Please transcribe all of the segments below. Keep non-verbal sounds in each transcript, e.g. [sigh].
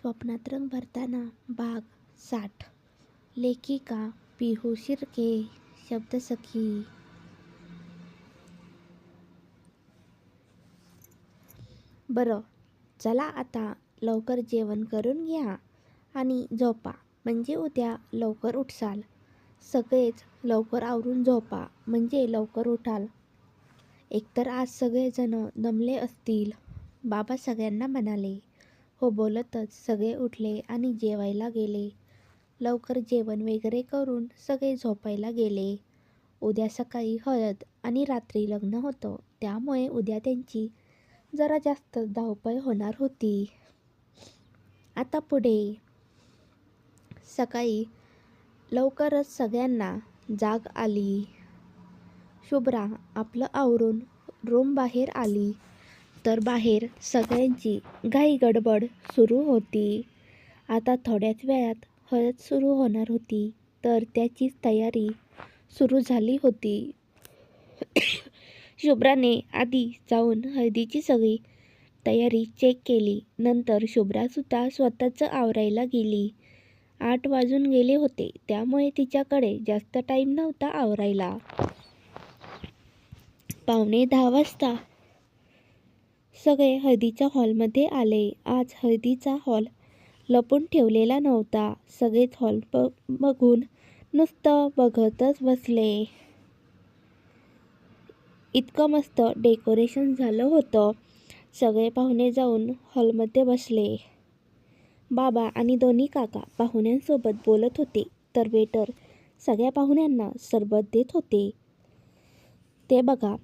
स्वप्नात रंग भरताना बाग साठ. लेखिका पिहू शिर्के शब्दसखी बरं चला आता लवकर जेवण करून घ्या आणि झोपा. म्हणजे उद्या लवकर उठसाल. सगळेच लवकर आवरून झोपा. म्हणजे लवकर उठाल. एकतर आज सगळेजण दमले असतील बाबा सगळ्यांना म्हणाले. हो बोलतच सगळे उठले आणि जेवायला गेले. लवकर जेवण वगैरे करून सगळे झोपायला गेले. उद्या सकाळी हळद आणि रात्री लग्न होतं. त्यामुळे उद्या त्यांची जरा जास्त धावपळ होणार होती. आता पुढे. सकाळी लवकरच सगळ्यांना जाग आली. शुभ्रा आपलं आवरून रूम बाहेर आली. तर बाहेर सगळ्यांची घाई गडबड सुरू होती. आता थोड्याच वेळात हळद सुरू होणार होती तर त्याचीच तयारी सुरू झाली होती. शुभ्राने आधी जाऊन हळदीची सगळी तयारी चेक केली नंतर शुभ्रासुद्धा स्वतःचं आवरायला गेली. आठ वाजून गेले होते त्यामुळे तिच्याकडे जास्त टाईम नव्हता आवरायला. पावणे दहा वाजता सगळे हळदीच्या हॉलमध्ये आले. आज हळदीचा हॉल लपून ठेवलेला नव्हता. सगळेच हॉल ब बघून नुसतं बघतच बसले. इतकं मस्त डेकोरेशन झालं होतं. सगळे पाहुणे जाऊन हॉलमध्ये बसले. बाबा आणि दोन्ही काका पाहुण्यांसोबत बोलत होते. तर वेटर सगळ्या पाहुण्यांना सरबत देत होते. ते बघा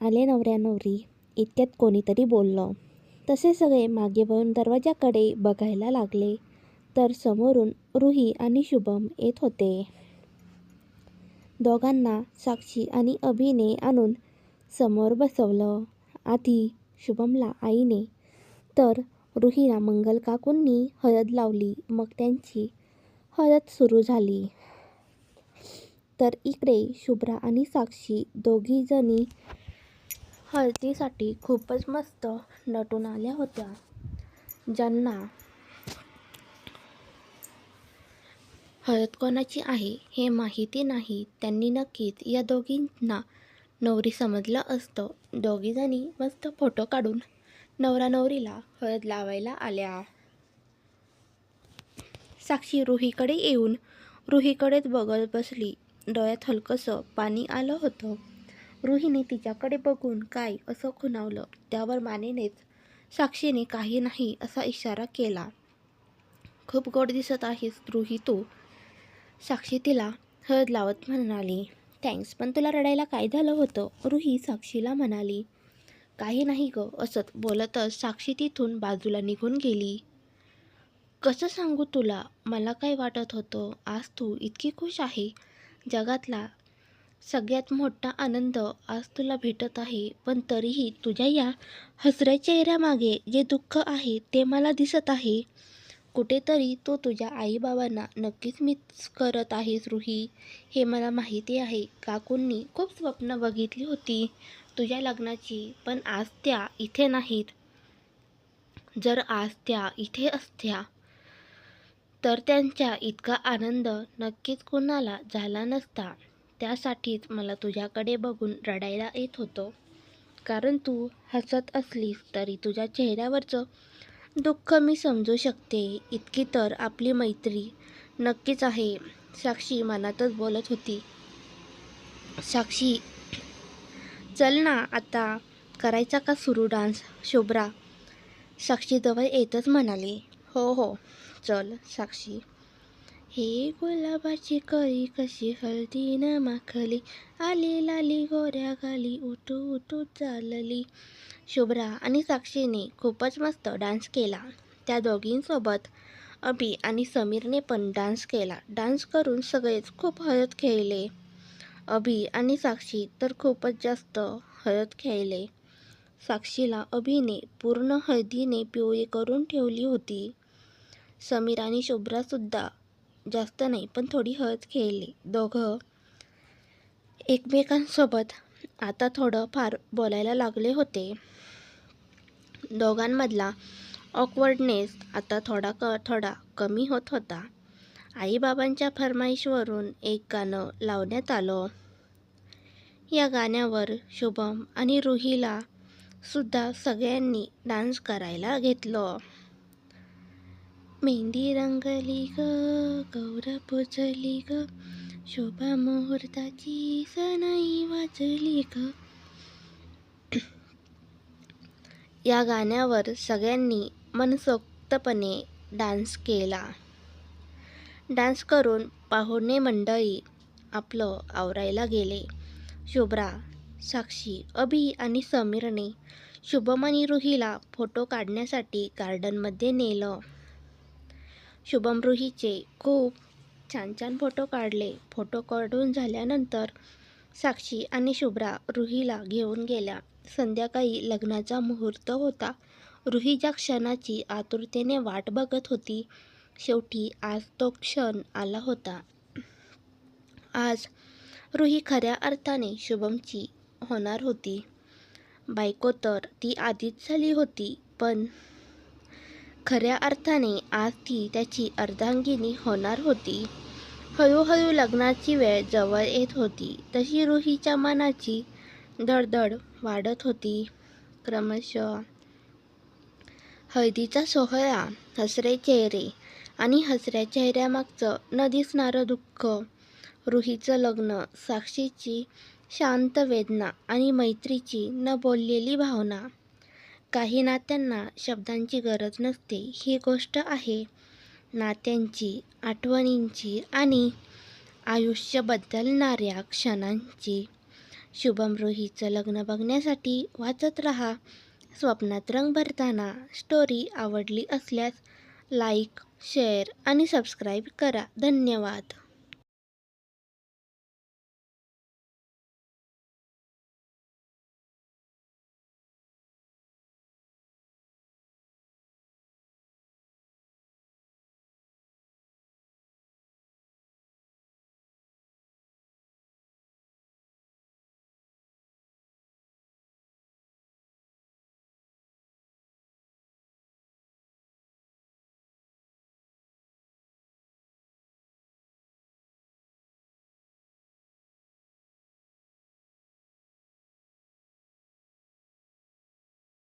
आले नवऱ्या नवरी इतक्यात कोणीतरी बोललं. तसे सगळे मागे वळून दरवाजाकडे बघायला लागले. तर समोरून रुही आणि शुभम येत होते. दोघांना साक्षी आणि अभिने आणून समोर बसवलं. आधी शुभमला आईने तर रुहीला मंगल काकूंनी हळद लावली. मग त्यांची हळद सुरू झाली. तर इकडे शुभ्रा आणि साक्षी दोघीजणी हळदीसाठी खूपच मस्त नटून आल्या होत्या. ज्यांना हळद कोणाची आहे हे माहिती नाही त्यांनी नक्कीच या दोघींना नवरी समजलं असतं. दोघीजणी मस्त फोटो काढून नवरा नवरीला हळद लावायला आल्या. साक्षी रुहीकडे येऊन रुहीकडेच बघत बसली. डोळ्यात हलकंसं पाणी आलं होतं. रुहीने तिच्याकडे बघून काय असं खुणावलं. त्यावर मानेनेच साक्षीने काही नाही असा इशारा केला. खूप गोड दिसत आहेस रुही तू साक्षी तिला हळद लावत म्हणाली. थँक्स पण तुला रडायला काय झालं होतं? रुही साक्षीला म्हणाली. काही नाही ग असत बोलतच साक्षी तिथून बाजूला निघून गेली. कसं सांगू तुला? मला काय वाटत होतं आज तू इतकी खुश आहे. जगातला सगळ्यात मोठा आनंद आज तुला भेटत आहे पण तरीही तुझ्या या हसऱ्या चेहऱ्यामागे जे दुःख आहे ते मला दिसत आहे. कुठेतरी तू तुझ्या आईबाबांना नक्कीच मिस करत आहेस रुही. हे मला माहिती आहे. काकूंनी खूप स्वप्न बघितली होती तुझ्या लग्नाची पण आज त्या इथे नाहीत. जर आज त्या इथे असत्या तर त्यांच्या इतका आनंद नक्कीच कुणाला झाला नसता. त्यासाठीच मला तुझ्याकडे बघून रडायला येत होतं. कारण तू हसत असलीस तरी तुझ्या चेहऱ्यावरचं दुःख मी समजू शकते. इतकी तर आपली मैत्री नक्कीच आहे साक्षी मनातच बोलत होती. साक्षी चल ना आता करायचा का सुरू डान्स? शुभ्रा साक्षी जवळ येतच म्हणाली. हो हो चल साक्षी. हे गुलाबाची कळी कशी हळदीनं माखली? आली लाली गोऱ्या गाली उठू उठू चालली. शुभ्रा आणि साक्षीने खूपच मस्त डान्स केला त्या दोघींसोबत. अभि आणि समीरने पण डान्स केला. डान्स करून सगळेच खूप हळद खेळले. अभि आणि साक्षी तर खूपच जास्त हळद खेळले. साक्षीला अभिने पूर्ण हळदीने पिवळी करून ठेवली होती. समीर आणि शुभ्रासुद्धा जास्त नाही पण थोडी हळद खेळली. दोघं एकमेकांसोबत आता थोडं फार बोलायला लागले होते. दोघांमधला ऑकवर्डनेस आता थोडा क थोडा कमी होत होता. आईबाबांच्या फरमाईशवरून एक गाणं लावण्यात आलं. या गाण्यावर शुभम आणि रुहीला सुद्धा सगळ्यांनी डान्स करायला घेतलं. मेहंदी रंगली ग गौर पोचली ग शोभा मुहूर्ताची सनई वाचली ग [clears throat] या गाण्यावर सगळ्यांनी मनसोक्तपणे डान्स केला. डान्स करून पाहुणे मंडळी आपलं आवरायला गेले. शुभ्रा साक्षी अभि आणि समीरने शुभम आणि रुहीला फोटो काढण्यासाठी गार्डनमध्ये नेलं. शुभम रुहीचे खूप छान छान फोटो काढले. फोटो काढून झाल्यानंतर साक्षी आणि शुभ्रा रुहीला घेऊन गेल्या. संध्याकाळी लग्नाचा मुहूर्त होता. रुही ज्या क्षणाची आतुरतेने वाट बघत होती शेवटी आज तो क्षण आला होता. आज रुही खऱ्या अर्थाने शुभमची होणार होती. बायको तर ती आधीच झाली होती पण खऱ्या अर्थाने आज ती त्याची अर्धांगिनी होणार होती. हळूहळू लग्नाची वेळ जवळ येत होती. तशी रुहीच्या मनाची धडधड वाढत होती. क्रमशः हळदीचा सोहळा हसरे चेहरे आणि हसऱ्या चेहऱ्यामागचं न दिसणारं दुःख रुहीचं लग्न साक्षीची शांत वेदना आणि मैत्रीची न बोललेली भावना काही नात्यांना शब्दांची गरज नसते. ही गोष्ट आहे. नात्यांची आठवणींची आणि आयुष्य बदलणाऱ्या क्षणांची. शुभम रोहीचं लग्न बघण्यासाठी वाचत रहा. स्वप्नात रंग भरताना स्टोरी आवडली असल्यास लाईक शेअर आणि सबस्क्राईब करा. धन्यवाद.